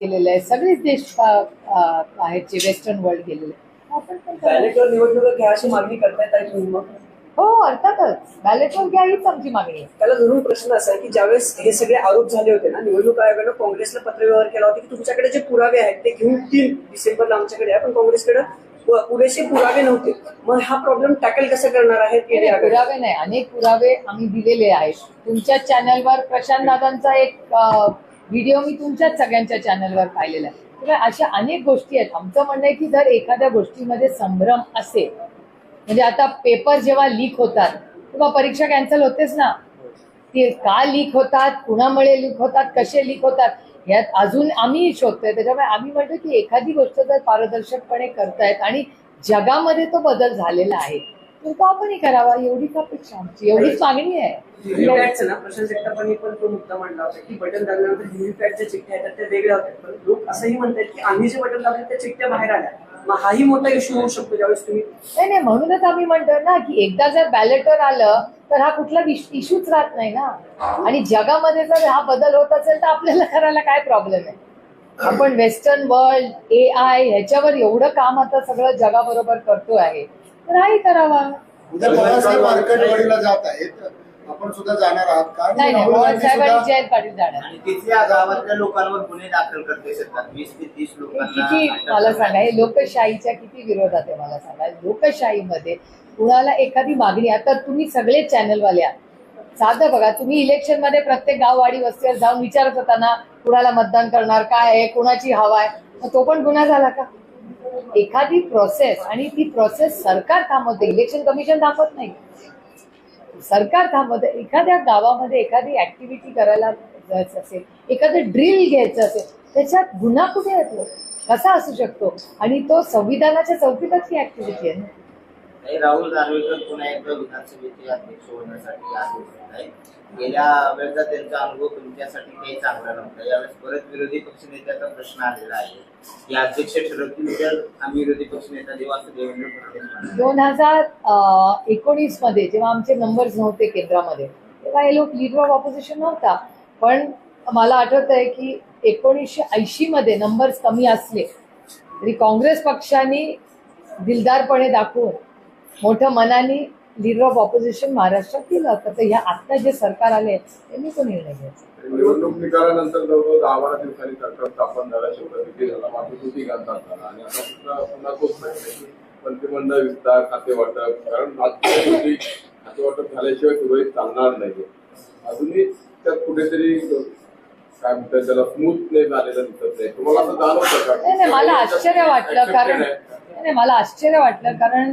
गेलेले आहे. सगळेच देश आहेत जे वेस्टर्न वर्ल्ड गेलेले. आहे. आपण पण करावं. बॅलेटवर निवडणुका घ्या अशी मागणी करतायत आहे तुम्ही मग? हो अर्थातच. बॅलेटवर घ्या हीच आमची मागणी आहे. त्याला धरून प्रश्न असा आहे की ज्यावेळेस हे सगळे आरोप झाले होते ना निवडणूक आयोगानं काँग्रेसला पत्रव्यवहार केला होता की तुमच्याकडे जे पुरावे आहेत ते घेऊन तीन डिसेंबरला आमच्याकडे आहे पण काँग्रेसकडे पुरेसे पुरावे नव्हते. मग हा प्रॉब्लेम टॅकल कसा करणार आहे पुरावे नाही. अनेक पुरावे आम्ही दिलेले आहेत. तुमच्या चॅनलवर प्रशांत दादांचा एक व्हिडिओ मी तुमच्याच सगळ्यांच्या चॅनलवर पाहिलेला आहे. तेव्हा अशा अनेक गोष्टी आहेत. आमचं म्हणणं आहे की जर एखाद्या गोष्टीमध्ये संभ्रम असेल म्हणजे आता पेपर जेव्हा लीक होतात तेव्हा परीक्षा कॅन्सल होतेच ना. ते का लीक होतात? कुणामुळे लीक होतात? कसे लीक होतात? यात अजून आम्ही शोधतोय. त्याच्यामुळे आम्ही म्हणतो की एखादी गोष्ट जर पारदर्शकपणे करतायत आणि जगामध्ये तो बदल झालेला आहे तर तो आपणही करावा एवढीच अपेक्षा आमची. एवढीच मागणी आहे. व्हीव्हीपॅटचं ना प्रशांत जगतापांनी पण तो मुद्दा मांडला होता की बटन दाबल्यानंतर व्हीव्हीपॅटच्या चिठ्ठ्या आहेत त्या वेगळ्या होत्या. पण लोक असंही म्हणतात की आम्ही जे बटन दाबले त्या चिठ्ठ्या बाहेर आल्या. मग हाही मोठा इश्यू होऊ शकतो ज्यावेळेस तुम्ही नाही नाही म्हणूनच आम्ही म्हणतो ना की एकदा जर बॅलेटर आलं तर हा कुठला इश्यूच राहत नाही ना. आणि जगामध्ये जर हा बदल होत असेल तर आपल्याला करायला काय प्रॉब्लेम आहे? आपण वेस्टर्न वर्ल्ड ए आय ह्याच्यावर एवढं काम आता सगळं जगाबरोबर करतो आहे. तर हाही करावा. उद्या बाळासाहेब मार्केटवाडीला जात आहेत. आपण सुद्धा जाणार आहात. का आणि नाही नाही राहुल पवार गांधी साहेब आणि सुद्धा- जयंत पाटील जाणार. आणि तिथल्या गावातल्या लोकांवर गुन्हे दाखल करते शकतात. वीस ते तीस लोकांना किती अटक मला सांगा हे लोकशाहीच्या किती विरोधात आहे मला सांगा. लोकशाहीमध्ये कुणाला एखादी मागणी आता तुम्ही सगळे चॅनलवाले आहात. साधं बघा तुम्ही इलेक्शनमध्ये प्रत्येक गाववाडी वस्तीवर जाऊन विचारत होता ना कुणाला मतदान करणार काय आहे कुणाची हवा आहे? मग तो पण गुन्हा झाला का? एखादी प्रोसेस आणि ती प्रोसेस सरकार थांबवते. इलेक्शन कमिशन थांबवत नाही. सरकार थांबवत. एखाद्या गावामध्ये एखादी ऍक्टिव्हिटी करायला जायचं असेल एखादं ड्रिल घ्यायचं असेल त्याच्यात गुन्हा कुठे येतो? कसा असू शकतो? आणि तो संविधानाच्या चौकीतच ही ऍक्टिव्हिटी आहे ना राहुल नार्वेकर पुन्हा एकदा विधानसभेचे अध्यक्ष होण्यासाठी आज उभे आहेत. गेल्या वेळेचा त्यांचा अनुभव तुमच्यासाठी काही चांगला नव्हता. यावेळेस परत विरोधी पक्षनेत्याचा प्रश्न आलेला आहे. की अध्यक्ष ठरवतील तर आम्ही विरोधी पक्षनेता देऊ असं देवेंद्र फडणवीस दोन हजार एकोणीसमध्ये जेव्हा आमचे नंबर्स नव्हते केंद्रामध्ये तेव्हा हे लोक लीडर ऑफ ऑपोजिशन नव्हता. पण मला आठवत आहे की एकोणीसशे ऐंशी मध्ये नंबर्स कमी असले तरी काँग्रेस पक्षाने दिलदारपणे दाखवून मोठ्या मनाने लिडर ऑफ ऑपोजिशन महाराष्ट्रात केलं तर ह्या आता जे सरकार आले त्यांनी तो निर्णय घ्यायचा निवडणूक निकालानंतर जवळजवळ दहा बारा दिवसांनी सरकार स्थापन झालं झाला मातृकृती घालतात आणि आता सुद्धा पुन्हा तोच की मंत्रिमंडळ विस्तार खाते वाटप कारण खाते वाटप झाल्याशिवाय सुरळीत चालणार नाही अजूनही त्यात कुठेतरी काय म्हणतात त्याला स्मूथनेस आलेला दिसत नाही. तुम्हाला असं जाणवतं का? नाही नाही मला आश्चर्य वाटलं कारण. नाही नाही, मला आश्चर्य वाटलं कारण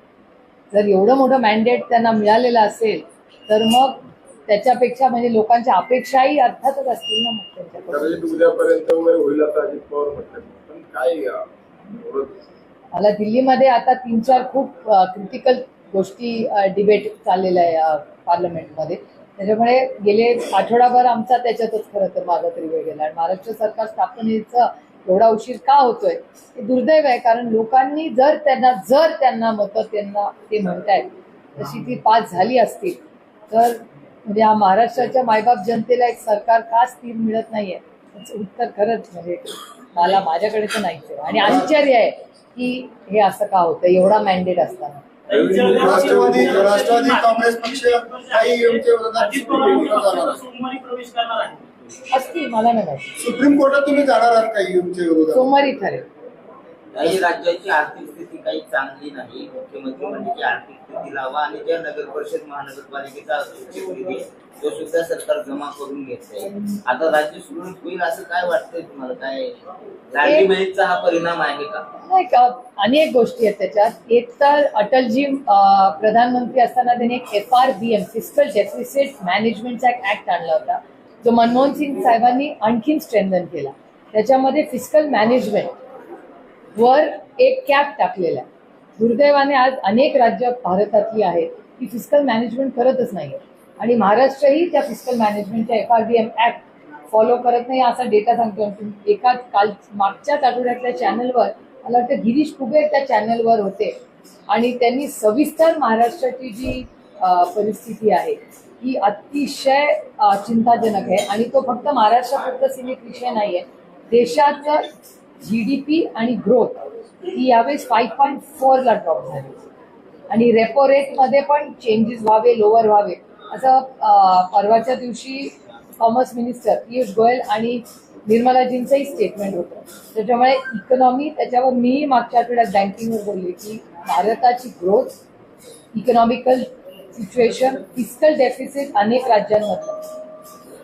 जर एवढं मोठं मॅन्डेट त्यांना मिळालेलं असेल तर मग त्याच्यापेक्षा म्हणजे लोकांच्या अपेक्षाही अर्थातच असतील ना मग मला दिल्लीमध्ये आता तीन चार खूप क्रिटिकल गोष्टी डिबेट चाललेल्या आहे पार्लमेंटमध्ये. त्याच्यामुळे गेले आठवडाभर आमचा त्याच्यातच खरं तर माझा तरी वेळ गेला. आणि महाराष्ट्र सरकार स्थापनेचा एवढा उशीर का होतोय? हे दुर्दैव आहे कारण लोकांनी जर त्यांना जर त्यांना मतं त्यांना ते म्हणतायत तशी ती पास झाली असतील तर म्हणजे हा महाराष्ट्राच्या मायबाप जनतेला एक सरकार का स्थिर मिळत नाहीये. त्याचं उत्तर खरंच म्हणजे मला माझ्याकडे तर नाहीच आहे. आणि आश्चर्य आहे की हे असं का होतं एवढा मॅन्डेट असताना. राष्ट्रवादी राष्ट्रवादी काँग्रेस पक्ष काही असतील मला नाही माहिती. सुप्रीम कोर्टात तुम्ही जाणार आहात का ईएमच्या विरोधात? सोमवारी ठरेल काही राज्याची आर्थिक स्थिती काही चांगली नाही. मुख्यमंत्री म्हणजे आर्थिक स्थिती लावा आणि ज्या नगर परिषद महानगरपालिकेचा निधी तो सुद्धा सरकार जमा करून घेतोय आता राज्य सुरळीत होईल असं काय वाटतंय तुम्हाला? काय लाडली बहीणचा हा परिणाम आहे का? नाही का अनेक गोष्टी आहेत त्याच्यात. एक तर अटलजी अं, प्रधानमंत्री असताना त्यांनी एक F R B M fiscal deficit मॅनेजमेंटचा एक ऍक्ट आणला होता. जो मनमोहन सिंग साहेबांनी आणखीन स्ट्रेंथन केला. त्याच्यामध्ये फिस्कल मॅनेजमेंट वर एक कॅप टाकलेला आहे. दुर्दैवाने आज अनेक राज्य भारतातली आहेत की फिजिकल मॅनेजमेंट करतच नाही आणि महाराष्ट्रही त्या फिजिकल मॅनेजमेंटच्या F R D M act follow करत नाही असा डेटा सांगतो एका काल मागच्याच आठवड्यातल्या चॅनलवर मला वाटतं गिरीश कुबेर त्या चॅनलवर होते. आणि त्यांनी सविस्तर महाराष्ट्राची जी परिस्थिती आहे ही अतिशय चिंताजनक आहे. आणि तो फक्त महाराष्ट्रापुरता सीमित विषय नाही आहे देशाचं जी डी पी आणि ग्रोथ ही यावेळेस फाईव्ह पॉईंट फोरला ड्रॉप झाली. आणि रेपो रेटमध्ये पण चेंजेस व्हावे लोअर व्हावे. असं परवाच्या दिवशी कॉमर्स मिनिस्टर पियुष गोयल आणि निर्मलाजींचंही स्टेटमेंट होतं. त्याच्यामुळे इकॉनॉमी त्याच्यावर मी मागच्या आठवड्यात बँकिंगवर बोलले की भारताची growth economical situation fiscal deficit अनेक राज्यांमधलं.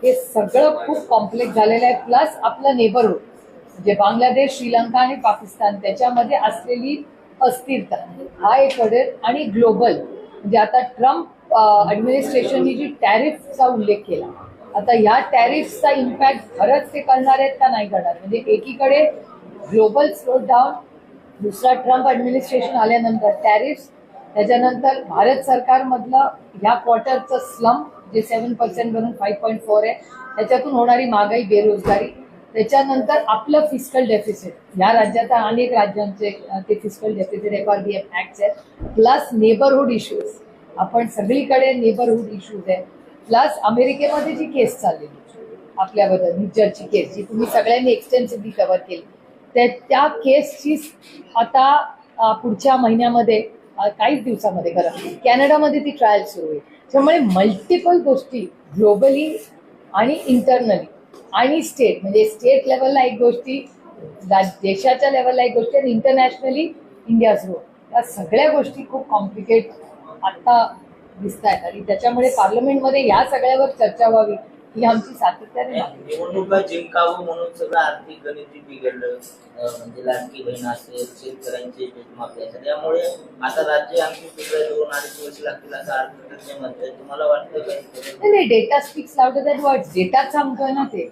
हे सगळं खूप कॉम्प्लेक्स झालेलं आहे. प्लस आपलं नेबरहुड म्हणजे बांगलादेश श्रीलंका आणि पाकिस्तान त्याच्यामध्ये असलेली अस्थिरता. हा एक पडेल आणि ग्लोबल म्हणजे आता ट्रम्प ॲडमिनिस्ट्रेशननी जी टॅरिफचा उल्लेख केला. आता ह्या टॅरिफचा इम्पॅक्ट खरंच ते करणार आहेत का नाही करणार? म्हणजे एकीकडे ग्लोबल स्लो डाऊन दुसरा ट्रम्प ॲडमिनिस्ट्रेशन आल्यानंतर टॅरिफ त्याच्यानंतर भारत सरकारमधलं ह्या क्वार्टरचं स्लम जे सेव्हन पर्सेंटवरून फाईव्ह पॉईंट फोर आहे त्याच्यातून होणारी महागाई बेरोजगारी त्याच्यानंतर आपलं फिजिकल डेफिसिट ह्या राज्याचा अनेक राज्यांचे ते physical deficit F R B F act आहेत. प्लस नेबरहुड इश्यूज आपण सगळीकडे नेबरहुड इश्यूज आहे प्लस अमेरिकेमध्ये जी केस चाललेली आपल्याबद्दल निज्जरची केस जी तुम्ही सगळ्यांनी एक्सटेन्सिव्हली कव्हर केली. त्या त्या केसची आता पुढच्या महिन्यामध्ये काहीच दिवसामध्ये खरं. कॅनडामध्ये ती ट्रायल सुरू आहे. त्यामुळे मल्टिपल गोष्टी ग्लोबली आणि इंटरनली आणि स्टेट म्हणजे स्टेट लेवलला एक गोष्टी देशाच्या लेवलला एक गोष्टी आणि इंटरनॅशनली इंडिया सुरू. या सगळ्या गोष्टी खूप कॉम्प्लिकेट आता दिसत आहेत आणि त्याच्यामुळे पार्लमेंटमध्ये या सगळ्यावर चर्चा व्हावी. ही आमची सातत्याने मागणी. आहे. निवडणुका जिंकावं म्हणून सगळं आर्थिक गणित बिघडलं. अं, म्हणजे लाडकी बहीण असेल शेतकऱ्यांचे असेल. त्यामुळे आता राज्य आणखी सुधारायला दोन अडीच वर्ष लागतील असं अर्थतज्ञ म्हणतात तुम्हाला वाटतं नाही काय नाही data speaks louder that words डेटाच सांगतोय ना ते.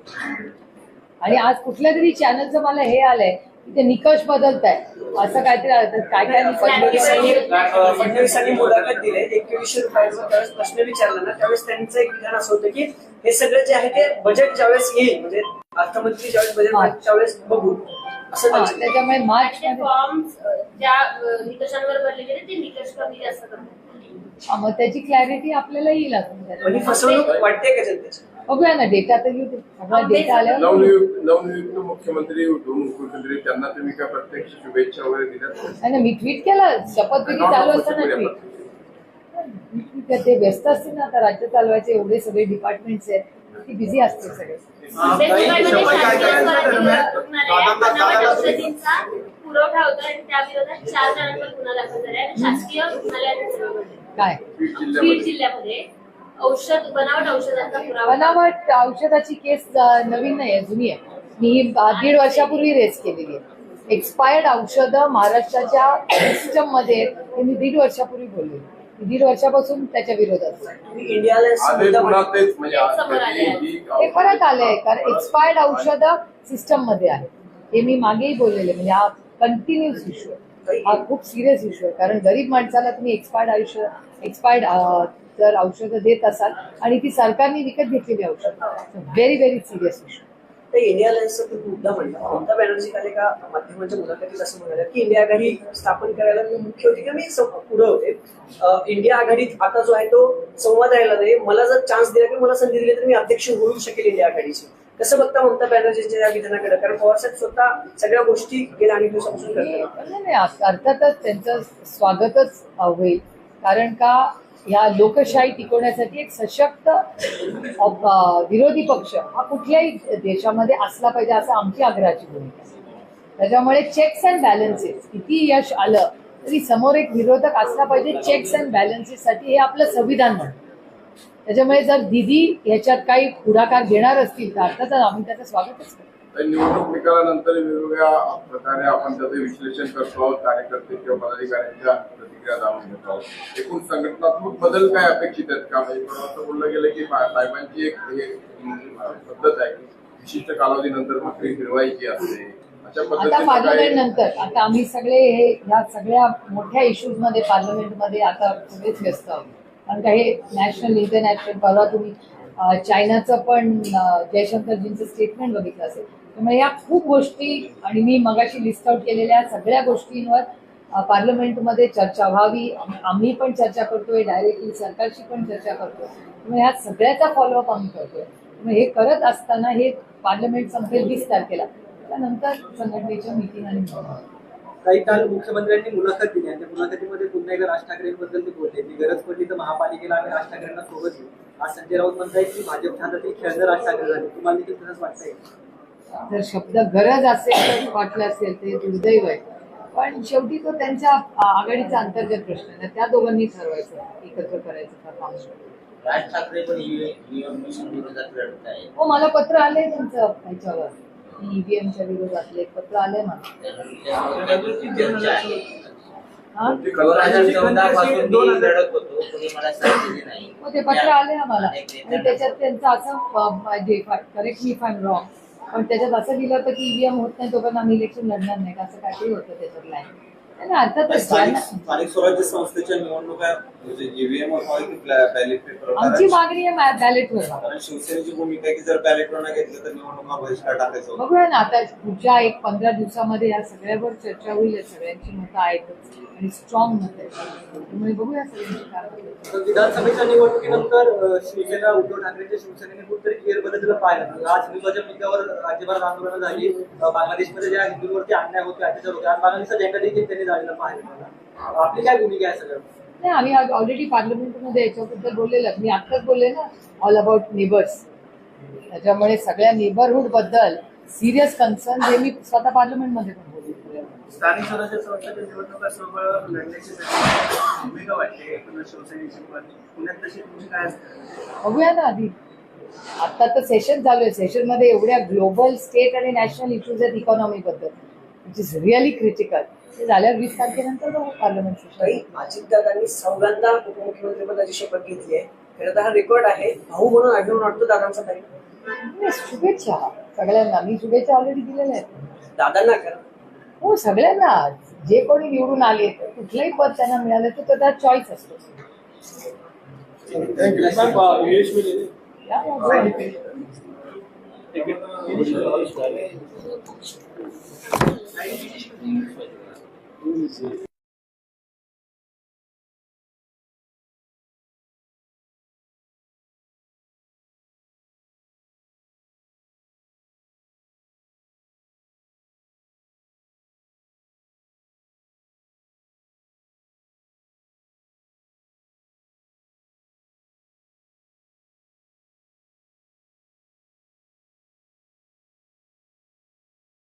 आणि आज कुठल्या तरी चॅनलचं मला हे आलंय. की ते निकष बदलत आहे असं काहीतरी काय काय फडणवीसांनी मुलाखत दिली एकवीसशे रुपयाचा प्रश्न विचारला ना त्यावेळेस त्यांचं एक विधान असं होतं की हे सगळं जे आहे ते बजेट ज्यावेळेस येईल म्हणजे अर्थमंत्री ज्यावेळेस बजेट हा. त्यावेळेस बघू. असं त्यांचं- त्याच्यामुळे मार्च फॉर्म ज्या निकषांवर भरले गेले ते निकष कमी जास्त मग त्याची क्लॅरिटी आपल्याला येईल अजून ही. फसवणूक वाटते का जनतेची? बघूया ना डेटा तर येऊ दे सगळा डेटा आल्यावर. नवनियुक्त नवनियुक्त मुख्यमंत्री दोन मुख्यमंत्री त्यांना तुम्ही काय प्रत्यक्ष शुभेच्छा वगैरे दिल्यात नाही मी ट्विट केलं. शपथविधी चालू असताना ट्विट आहे, ते व्यस्त असतील ना आता राज्य चालवायचे एवढे सगळे डिपार्टमेंट्स आहेत. ती बिझी असतील सगळे. मुंबई मुंबईमध्ये शासकीय स्वराज्य रुग्णालयात बनावट औषधींचा पुरवठा होता आणि त्या विरोधात चार जणांवर गुन्हा दाखल झाला आहे शासकीय रुग्णालयात काय? बीड बीड जिल्ह्यामध्ये. जिल्ह्यामध्ये. औषध बनावट औषधांचा पुरावा. बनावट औषधाची केस नवीन नाही आहे जुनी आहे. मी ही दीड वर्षापूर्वी रेस केलेली आहे. एक्सपायर्ड औषधं महाराष्ट्राच्या सिस्टममध्ये आहेत, हे मी दीड वर्षापूर्वी बोलले. मी दीड वर्षापासून त्याच्या विरोधात आहे. तुम्ही इंडियाला आधी पुन्हा तेच म्हणजे आज समोर आले. आहे. ही- हे परत आलंय कारण एक्सपायर्ड औषधं सिस्टममध्ये आहे हे मी मागेही बोललेले म्हणजे हा कंटिन्युअस इश्यू आहे. हा खूप सिरियस इश्यू आहे. कारण गरीब माणसाला तुम्ही एक्सपायर्ड आयुष्य एक्सपायर्ड जर औषधं देत असाल आणि ती सरकारने विकत घेतलेली औषधं व्हेरी व्हेरी सिरियस इश्यू तर इंडिया अलायन्सचा तुम्ही मुद्दा म्हणला ममता बॅनर्जी काल एका माध्यमांच्या मुलाखतीत असं म्हणाल्या की इंडिया आघाडी स्थापन करायला मी मुख्य होती की मी पुढं होते. इंडिया आघाडीत आता जो आहे तो संवाद राहिला नाही. मला जर चान्स दिला की मला संधी दिली तर मी अध्यक्ष होऊ शकेल इंडिया आघाडीची. कसं बघता ममता बॅनर्जींच्या या विधानाकडे कारण पवारसाहेब स्वतः सगळ्या गोष्टी गेल्या दिवसापासून करतात नाही नाही अर्थातच त्यांचं स्वागतच होईल. कारण का ह्या लोकशाही टिकवण्यासाठी एक सशक्त विरोधी पक्ष हा कुठल्याही देशामध्ये असला पाहिजे असं आमची आग्रहाची भूमिका. त्याच्यामुळे चेक्स अँड बॅलन्सेस किती यश आलं तरी समोर एक विरोधक असला पाहिजे चेक्स अँड बॅलन्सेस साठी हे आपलं संविधान म्हणतं त्याच्यामुळे जर दिदी ह्याच्यात काही पुढाकार घेणार असतील तर अर्थातच आम्ही त्याचं स्वागतच करतो. तर निवडणूक निकालानंतर वेगवेगळ्या प्रकारे आपण त्याचं विश्लेषण करतो आहोत. कार्यकर्ते किंवा पदाधिकाऱ्यांच्या प्रतिक्रिया जाणून घेतो आहोत. एकूण संघटनात्मक बदल काय अपेक्षित आहेत? का म्हणजे असं बोललं गेलं की साहेबांची एक हे पद्धत आहे की विशिष्ट कालावधीनंतर भाकरी फिरवायची असते. आता पद्धतीनं पार्लमेंट काही- नंतर आता आम्ही सगळे हे ह्या सगळ्या मोठ्या इश्यूजमध्ये पार्लमेंटमध्ये आता सगळेच व्यस्त आहोत. कारण काही हे नॅशनल इंटरनॅशनल परवा तुम्ही चायनाचं पण जयशंकरजींचं स्टेटमेंट बघितलं असेल. त्यामुळे या खूप गोष्टी आणि मी मगाशी लिस्ट आउट केलेल्या सगळ्या गोष्टींवर पार्लमेंटमध्ये चर्चा व्हावी. आम्ही पण चर्चा करतोय डायरेक्टली सरकारशी पण चर्चा करतोय. त्यामुळे ह्या सगळ्याचा फॉलोअप आम्ही करतोय. त्यामुळे हे करत असताना हे पार्लमेंट संपेल वीस तारखेला. त्यानंतर संघटनेच्या मिटिंग आणि काही काल मुख्यमंत्र्यांनी मुलाखत दिली आणि त्या मुलाखतीमध्ये पुन्हा एकदा राज ठाकरेंबद्दल ते बोलले. की गरज पडली तर महापालिकेला आम्ही राज ठाकरेंना सोबत घेऊ. आज संजय राऊत म्हणतायत की भाजपच्या हातात खेळणं राज ठाकरे झाले. तुम्हाला देखील तसंच वाटतंय जर शब्द गरज असेल तर वाटलं असेल ते दुर्दैव आहे. पण शेवटी तो त्यांच्या आघाडीचा अंतर्गत प्रश्न आहे. त्या दोघांनी ठरवायचं एकत्र करायचं का काम राज ठाकरे पण हो मला पत्र आलंय त्यांचं ह्याच्यावर ईव्हीएमच्या विरोधातलं एक पत्र आलंय मला. ते पत्र आले आम्हाला आणि त्याच्यात त्यांचं असं करेक्ट मी फाय रॉंग पण त्याच्यात असं लिहिलं होतं की ईव्हीएम होत नाही तोपर्यंत आम्ही इलेक्शन लढणार नाही असं काहीतरी होतं त्याच्यात लाईन स्थानिक स्वराज्य संस्थेच्या निवडणुका म्हणजे ईव्हीएम व्हावी की बॅलेट पेपर आमची मागणी आहे बॅलेटवर कारण शिवसेनेची भूमिका की जर बॅलेटवर न घेतलं तर निवडणुका बहिष्कार टाकायचं. बघूया ना आता पुढच्या एक पंधरा दिवसामध्ये या सगळ्यावर चर्चा होईल या सगळ्यांची मतं आहेतच आणि स्ट्रॉंग मत आहे त्यामुळे बघूया सगळ्यांची विधानसभेच्या निवडणुकीनंतर शिवसेना उद्धव ठाकरेंच्या शिवसेनेने कुठेतरी बदल पाहिला. आज हिंदुत्वाच्या मुद्द्यावर राज्यभरात आंदोलनं झाली. बांगलादेशमध्ये ज्या हिंदूंवरती अन्याय होते अत्याचार होते आज बांगलादेशचा झेंडा देखील त्यांनी झालेला पाहिला आपली काय भूमिका आहे सगळं? नाही आम्ही ऑलरेडी पार्लमेंटमध्ये याच्याबद्दल बोललेलं मी आत्ताच बोलले ना ऑल अबाउट नेबर्स त्याच्यामुळे सगळ्या नेबरहुडबद्दल सिरियस कन्सर्न हे मी स्वतः पार्लमेंटमध्ये पण बोलले. स्थानिक स्वराज्य संस्थेच्या निवडणुका सोबत लढण्याची त्यांची भूमिका वाटते. पुन्हा शिवसेनेची पण. पुण्यात तशी तुमची काय असते? बघूया ना आधी. आता तर सेशन चालू आहे. सेशनमध्ये एवढ्या ग्लोबल स्टेट आणि नॅशनल इश्यूज आहेत economy which is really critical ते झाल्यावर वीस तारखेनंतर बघू पार्लमेंट काही सेशन अजितदादांनी चौघांदा उपमुख्यमंत्री पदाची शपथ घेतली आहे. खरं तर हा रेकॉर्ड आहे. भाऊ म्हणून आढळून वाटतो दादांचा नाही, शुभेच्छा. सगळ्यांना. मी शुभेच्छा ऑलरेडी दिलेल्या आहेत. दादांना करा हो सगळ्यांना. जे कोणी निवडून आले कुठलंही पद त्यांना मिळालं तर त्याचा चॉईस असतो. Thank you. Aí,